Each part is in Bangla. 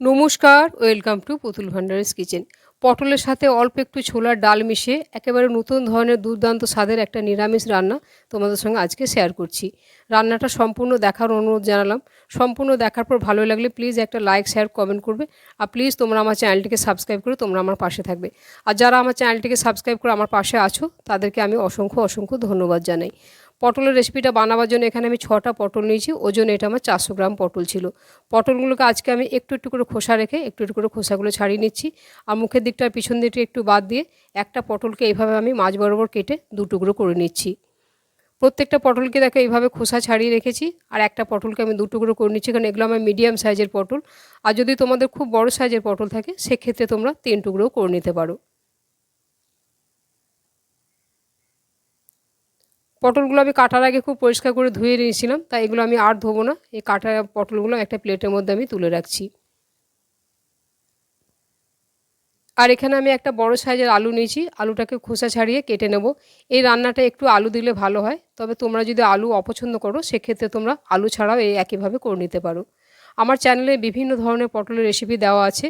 নমস্কার, ওয়েলকাম টু পুতুল ভান্ডারের কিচেন। পটলের সাথে অল্প একটু ছোলার ডাল মিশিয়ে একেবারে নতুন ধরনের দুর্দান্ত স্বাদের একটা নিরামিষ রান্না তোমাদের সঙ্গে আজকে শেয়ার করছি। রান্নাটা সম্পূর্ণ দেখার অনুরোধ জানালাম। সম্পূর্ণ দেখার পর ভালো লাগলে প্লিজ একটা লাইক শেয়ার কমেন্ট করবে। আর প্লিজ তোমরা আমার চ্যানেলটিকে সাবস্ক্রাইব করে তোমরা আমার পাশে থাকবে। আর যারা আমার চ্যানেলটিকে সাবস্ক্রাইব করে আমার পাশে আছো, তাদেরকে আমি অসংখ্য অসংখ্য ধন্যবাদ জানাই। পটলের রেসিপিটা বানাবার জন্য এখানে আমি ছটা পটল নিয়েছি। ওজন এটা আমার চারশো গ্রাম পটল ছিল। পটলগুলোকে আজকে আমি একটু একটু করে খোসা রেখে একটু একটু করে খোসাগুলো ছাড়িয়ে নিচ্ছি। আর মুখের দিকটা পিছন দিকটা একটু বাদ দিয়ে একটা পটলকে এইভাবে আমি মাছ বরাবর কেটে দু টুকরো করে নিচ্ছি। প্রত্যেকটা পটলকে দেখো এইভাবে খোসা ছাড়িয়ে রেখেছি। আর একটা পটলকে আমি দু টুকরো করে নিচ্ছি। কারণ এগুলো আমার মিডিয়াম সাইজের পটল। আর যদি তোমাদের খুব বড় সাইজের পটল থাকে, সেক্ষেত্রে তোমরা তিন টুকরোও করে নিতে পারো। পটলগুলো আমি কাটার আগে খুব পরিষ্কার করে ধুয়ে নিয়েছিলাম, তাই এগুলো আমি আর ধোবো না। এই কাটা পটলগুলো একটা প্লেটের মধ্যে আমি তুলে রাখছি। আর এখানে আমি একটা বড় সাইজের আলু নিয়েছি, আলুটাকে খোসা ছাড়িয়ে কেটে নেব। এই রান্নাটা একটু আলু দিলে ভালো হয়, তবে তোমরা যদি আলু অপছন্দ করো, সেক্ষেত্রে তোমরা আলু ছাড়াও এই একইভাবে করে নিতে পারো। আমার চ্যানেলে বিভিন্ন ধরনের পটলের রেসিপি দেওয়া আছে,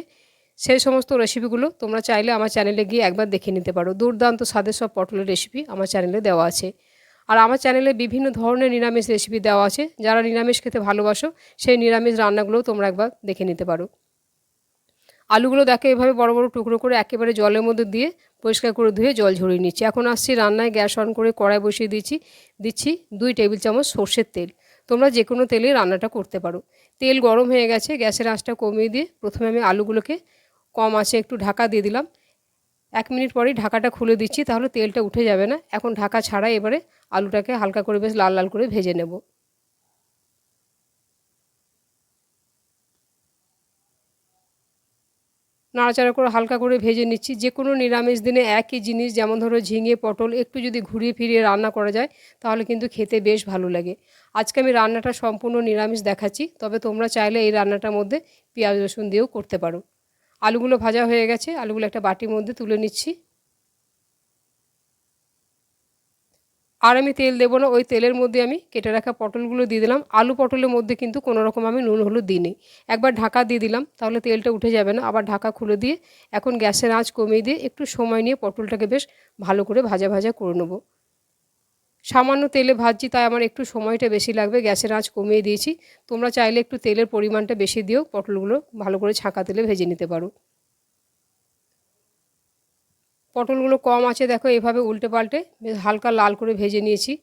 সেই সমস্ত রেসিপিগুলো তোমরা চাইলে আমার চ্যানেলে গিয়ে একবার দেখে নিতে পারো। দুর্দান্ত স্বাদের সব পটলের রেসিপি আমার চ্যানেলে দেওয়া আছে। আর আমার চ্যানেলে বিভিন্ন ধরনের নিরামিষ রেসিপি দেওয়া আছে। যারা নিরামিষ খেতে ভালোবাসো, সেই নিরামিষ রান্নাগুলোও তোমরা একবার দেখে নিতে পারো। আলুগুলো দেখো, এভাবে বড় বড় টুকরো করে একেবারে জলের মধ্যে দিয়ে পরিষ্কার করে ধুয়ে জল ঝরিয়ে নিচ্ছি। এখন আসছি রান্নায় গ্যাস অন করে কড়াই বসিয়ে দিচ্ছি দিচ্ছি দুই টেবিল চামচ সর্ষের তেল। তোমরা যে কোনো তেলে রান্নাটা করতে পারো। তেল গরম হয়ে গেছে, গ্যাসের আঁচটা কমিয়ে দিয়ে প্রথমে আমি আলুগুলোকে কম আছে একটু ঢাকা দিয়ে দিলাম। এক মিনিট পরেই ঢাকাটা খুলে দিচ্ছি, তাহলে তেলটা উঠে যাবে না। এখন ঢাকা ছাড়া এবারে আলুটাকে হালকা করে বেশ লাল লাল করে ভেজে নেব। নাড়াচাড়া করে হালকা করে ভেজে নিচ্ছি। যে কোনো নিরামিষ দিনে একই জিনিস, যেমন ধরো ঝিঙে, পটল, একটু যদি ঘুরিয়ে ফিরিয়ে রান্না করা যায়, তাহলে কিন্তু খেতে বেশ ভালো লাগে। আজকে আমি রান্নাটা সম্পূর্ণ নিরামিষ দেখাচ্ছি, তবে তোমরা চাইলে এই রান্নাটার মধ্যে পেঁয়াজ রসুন দিয়েও করতে পারো। আলুগুলো ভাজা হয়ে গেছে, আলুগুলো একটা বাটির মধ্যে তুলে নিচ্ছি। আর আমি তেল দেবো না, ওই তেলের মধ্যে আমি কেটে রাখা পটলগুলো দিয়ে দিলাম। আলু পটলের মধ্যে কিন্তু কোনো রকম আমি নুন, হলুদ দিইনি একবার ঢাকা দিয়ে দিলাম, তাহলে তেলটা উঠে যাবে না। আবার ঢাকা খুলে দিয়ে এখন গ্যাসের আঁচ কমিয়ে দিয়ে একটু সময় নিয়ে পটলটাকে বেশ ভালো করে ভাজা ভাজা করে নেব। সামান্য তেলে ভাজছি, তাই আমার একটু সময়টা বেশি লাগবে, গ্যাসের আঁচ কমিয়ে দিয়েছি। তোমরা চাইলে একটু তেলের পরিমাণটা বেশি দিও, পটলগুলো ভালো করে ছাঁকা তেলে ভেজে নিতে পারো। পটলগুলো কম আছে, দেখো এভাবে উল্টে পাল্টে হালকা লাল করে ভেজে নিয়েছি।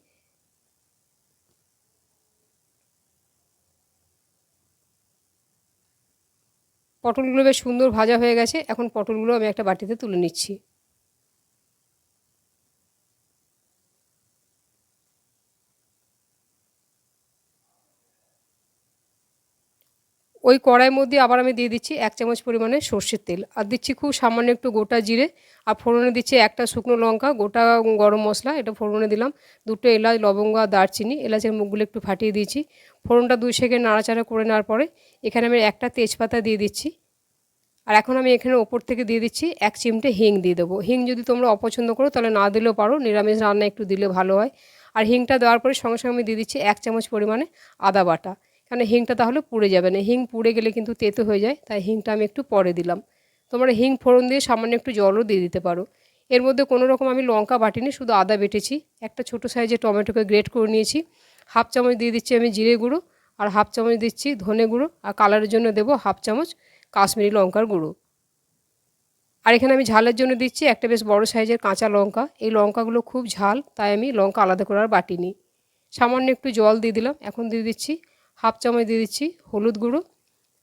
পটলগুলো বেশ সুন্দর ভাজা হয়ে গেছে, এখন পটলগুলো আমি একটা বাটিতে তুলে নিচ্ছি। ওই কড়াইয়ের মধ্যে আবার আমি দিয়ে দিচ্ছি এক চামচ পরিমাণে সর্ষের তেল। আর দিচ্ছি খুব সামান্য একটু গোটা জিরে আর ফোড়নে দিচ্ছি একটা শুকনো লঙ্কা, গোটা গরম মশলা, এটা ফোড়নে দিলাম। দুটো এলাচ, লবঙ্গ আর দারচিনি, এলাচের মুখগুলো একটু ফাটিয়ে দিয়েছি। ফোড়নটা দুই সেকেন্ড নাড়াচাড়া করে নেওয়ার পরে এখানে আমি একটা তেজপাতা দিয়ে দিচ্ছি। আর এখন আমি এখানে ওপর থেকে দিয়ে দিচ্ছি এক চিমটে হিং দিয়ে দেবো। হিং যদি তোমরা অপছন্দ করো তাহলে না দিলেও পারো, নিরামিষ রান্না একটু দিলে ভালো হয়। আর হিংটা দেওয়ার পরে সঙ্গে সঙ্গে আমি দিয়ে দিচ্ছি এক চামচ পরিমাণে আদা বাটা। কারণ হিংটা তাহলে পুড়ে যাবে না। হিং পুড়ে গেলে কিন্তু তেতো হয়ে যায়, তাই হিংটা আমি একটু পরে দিলাম। তোমরা হিং ফোড়ন দিয়ে সামান্য একটু জলও দিয়ে দিতে পারো। এর মধ্যে কোনো রকম আমি লঙ্কা বাটিনি, শুধু আদা বেটেছি। একটা ছোটো সাইজে টমেটোকে গ্রেট করে নিয়েছি। হাফ চামচ দিয়ে দিচ্ছি আমি জিরে গুঁড়ো আর হাফ চামচ দিচ্ছি ধনে গুঁড়ো আর কালারের জন্য দেবো হাফ চামচ কাশ্মীরি লঙ্কার গুঁড়ো। আর এখানে আমি ঝালের জন্য দিচ্ছি একটা বেশ বড় সাইজের কাঁচা লঙ্কা। এই লঙ্কাগুলো খুব ঝাল, তাই আমি লঙ্কা আলাদা করে আর বাটিনি। সামান্য একটু জল দিয়ে দিলাম। এখন দিয়ে দিচ্ছি হাফ চামচ দিয়ে দিচ্ছি হলুদ গুঁড়ো।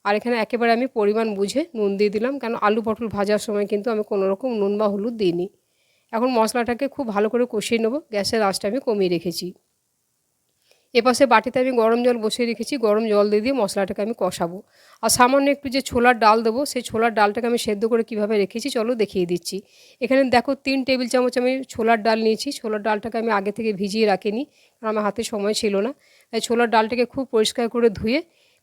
আর এখানে একেবারে আমি পরিমাণ বুঝে নুন দিয়ে দিলাম, কেন আলু পটল ভাজার সময় কিন্তু আমি কোনো রকম নুন বা হলুদ দিইনি। এখন মশলাটাকে খুব ভালো করে কষিয়ে নেব, গ্যাসের আঁচটা আমি কমিয়ে রেখেছি। এপাশে বাটিতে আমি গরম জল বসিয়ে রেখেছি, গরম জল দিয়ে দিয়ে মশলাটাকে আমি কষাবো। আর সামান্য একটু যে ছোলার ডাল দেবো, সেই ছোলার ডালটাকে আমি সেদ্ধ করে কীভাবে রেখেছি চলো দেখিয়ে দিচ্ছি। এখানে দেখো তিন টেবিল চামচ আমি ছোলার ডাল নিয়েছি, ছোলার ডালটাকে আমি আগে থেকে ভিজিয়ে রাখিনি, কারণ আমার হাতে সময় ছিল না। তাই ছোলার ডালটাকে খুব পরিষ্কার করে ধুয়ে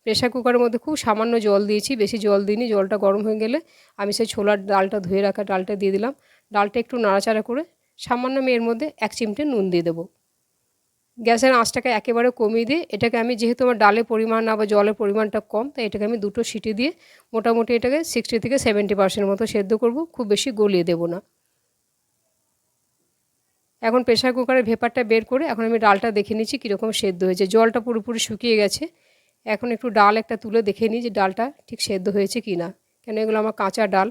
প্রেশার কুকারের মধ্যে খুব সামান্য জল দিয়েছি, বেশি জল দিইনি, জলটা গরম হয়ে গেলে আমি সেই ছোলার ডালটা ধুয়ে রাখা ডালটা দিয়ে দিলাম। ডালটা একটু নাড়াচাড়া করে সামান্য আমি এর মধ্যে এক চিমটে নুন দিয়ে দেবো। গ্যাসের আঁচটাকে একেবারে কমিয়ে দিয়ে এটাকে আমি যেহেতু আমার ডালের পরিমাণ না বা জলের পরিমাণটা কম, তাই এটাকে আমি দুটো সিটি দিয়ে মোটামুটি এটাকে সিক্সটি থেকে সেভেন্টি পার্সেন্ট মতো সেদ্ধ করব, খুব বেশি গলিয়ে দেবো না। এখন প্রেশার কুকারের ভেপারটা বের করে এখন আমি ডালটা দেখে নিচ্ছি কীরকম সেদ্ধ হয়েছে। জলটা পুরোপুরি শুকিয়ে গেছে। এখন একটু ডাল একটা তুলে দেখে নিই যে ডালটা ঠিক সেদ্ধ হয়েছে কি না কেন এগুলো আমার কাঁচা ডাল।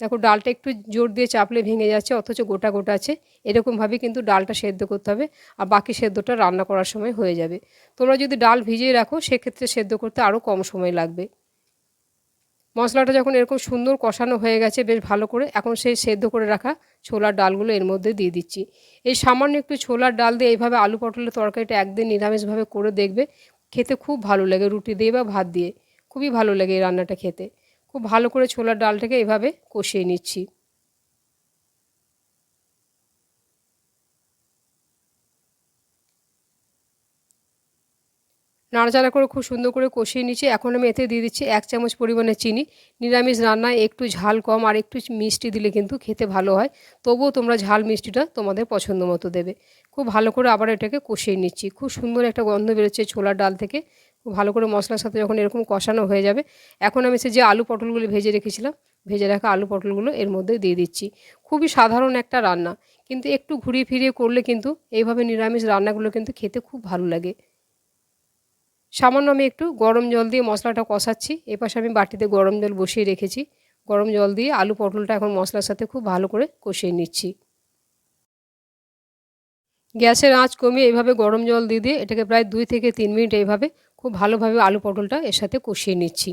দেখো ডালটা একটু জোর দিয়ে চাপলে ভেঙে যাচ্ছে, অথচ গোটা গোটা আছে। এরকমভাবে কিন্তু ডালটা সেদ্ধ করতে হবে আর বাকি সেদ্ধটা রান্না করার সময় হয়ে যাবে। তোমরা যদি ডাল ভিজিয়ে রাখো, সেক্ষেত্রে সেদ্ধ করতে আরও কম সময় লাগবে। মশলাটা যখন এরকম সুন্দর কষানো হয়ে গেছে, বেশ ভালো করে, এখন সেই সেদ্ধ করে রাখা ছোলার ডালগুলো এর মধ্যে দিয়ে দিচ্ছি। এই সামান্য একটু ছোলার ডাল দিয়ে এইভাবে আলু পটলের তরকারিটা একদিন নিরামিষভাবে করে দেখবে, খেতে খুব ভালো লাগে রুটি দিয়ে বা ভাত দিয়ে। খুবই ভালো লাগে এই রান্নাটা খেতে। খুব ভালো করে ছোলার ডালটাকে এভাবে কষিয়ে নিচ্ছি। নাড়াচাড়া করে খুব সুন্দর করে কষিয়ে নিচ্ছি। এখন আমি এতে দিয়ে দিচ্ছি এক চামচ পরিমাণে চিনি। নিরামিষ রান্নায় একটু ঝাল কম আর একটু মিষ্টি দিলে কিন্তু খেতে ভালো হয়। তবুও তোমরা ঝাল মিষ্টিটা তোমাদের পছন্দ মতো দেবে। খুব ভালো করে আবার এটাকে কষিয়ে নিচ্ছি। খুব সুন্দর একটা গন্ধ বেরোচ্ছে ছোলার ডাল থেকে। ভালো করে মশলার সাথে যখন এরকম কষানো হয়ে যাবে, এখন আমি সে যে আলু পটলগুলো ভেজে রেখেছিলাম, ভেজে রাখা আলু পটলগুলো এর মধ্যে দিয়ে দিচ্ছি। খুবই সাধারণ একটা রান্না, কিন্তু একটু ঘুরিয়ে ফিরিয়ে করলে কিন্তু এইভাবে নিরামিষ রান্নাগুলো কিন্তু খেতে খুব ভালো লাগে। সামান্য আমি একটু গরম জল দিয়ে মশলাটা কষাচ্ছি, এপাশে আমি বাটিতে গরম জল বসিয়ে রেখেছি। গরম জল দিয়ে আলু পটলটা এখন মশলার সাথে খুব ভালো করে কষিয়ে নিচ্ছি। গ্যাসের আঁচ কমিয়ে এইভাবে গরম জল দিয়ে দিয়ে এটাকে প্রায় দুই থেকে তিন মিনিট এইভাবে খুব ভালোভাবে আলু পটলটা এর সাথে কষিয়ে নিচ্ছি।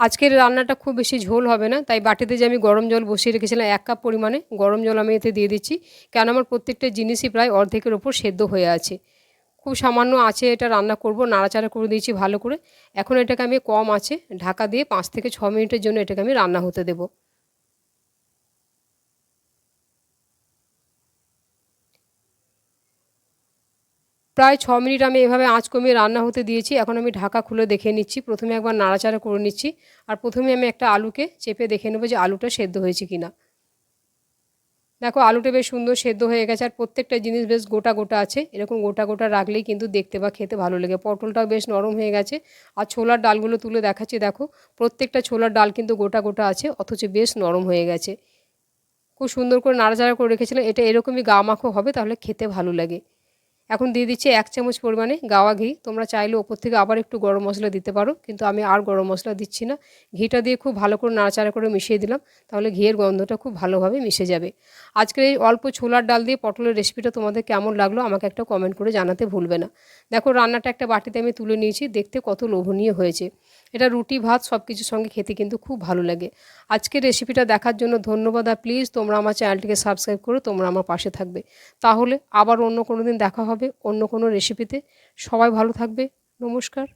আজকের রান্নাটা খুব বেশি ঝোল হবে না, তাই বাটিতে যে আমি গরম জল বসিয়ে রেখেছিলাম এক কাপ পরিমাণে গরম জল আমি এতে দিয়ে দিচ্ছি, কেন আমার প্রত্যেকটা জিনিসই প্রায় অর্ধেকের ওপর সেদ্ধ হয়ে আছে। খুব সামান্য আছে এটা রান্না করব, নাড়াচাড়া করে দিয়েছি ভালো করে। এখন এটাকে আমি কম আছে, ঢাকা দিয়ে পাঁচ থেকে ছ মিনিটের জন্য এটাকে আমি রান্না হতে দেবো। প্রায় ছ মিনিট আমি এভাবে আঁচ কমিয়ে রান্না হতে দিয়েছি। এখন আমি ঢাকা খুলে দেখে নিচ্ছি। প্রথমে একবার নাড়াচাড়া করে নিচ্ছি। আর প্রথমে আমি একটা আলুকে চেপে দেখে নেব যে আলুটা সেদ্ধ হয়েছে কি না দেখো, আলুটা বেশ সুন্দর সেদ্ধ হয়ে গেছে। আর প্রত্যেকটা জিনিস বেশ গোটা গোটা আছে। এরকম গোটা গোটা রাখলেই কিন্তু দেখতে বা খেতে ভালো লাগে। পটলটাও বেশ নরম হয়ে গেছে। আর ছোলার ডালগুলো তুলে দেখাচ্ছি, দেখো। প্রত্যেকটা ছোলার ডাল কিন্তু গোটা গোটা আছে, অথচ বেশ নরম হয়ে গেছে। খুব সুন্দর করে নাড়াচাড়া করে রেখেছিলাম। এটা এরকমই গা মাখো হবে, তাহলে খেতে ভালো লাগে। এখন দিয়ে দিচ্ছি এক চামচ পরিমাণে গাওয়া ঘি। তোমরা চাইলে ওপর থেকে আবার একটু গরম মশলা দিতে পারো, কিন্তু আমি আর গরম মশলা দিচ্ছি না। ঘিটা দিয়ে খুব ভালো করে নাড়াচাড়া করে মিশিয়ে দিলাম, তাহলে ঘিয়ের গন্ধটা খুব ভালোভাবে মিশে যাবে। আজকের এই অল্প ছোলার ডাল দিয়ে পটলের রেসিপিটা তোমাদের কেমন লাগল আমাকে একটা কমেন্ট করে জানাতে ভুলবে না। দেখো, রান্নাটা একটা বাটিতে আমি তুলে নিয়েছি, দেখতে কত লোভনীয় হয়েছে। এটা রুটি, ভাত সব কিছুর সঙ্গে খেতে কিন্তু খুব ভালো লাগে। আজকের রেসিপিটা দেখার জন্য ধন্যবাদ আর প্লিজ তোমরা আমার চ্যানেলটিকে সাবস্ক্রাইব করে, তোমরা আমার পাশে থাকবে। তাহলে আবার অন্য কোনো দিন দেখা হবে অন্য কোনো রেসিপিতে সবাই ভালো থাকবে। নমস্কার।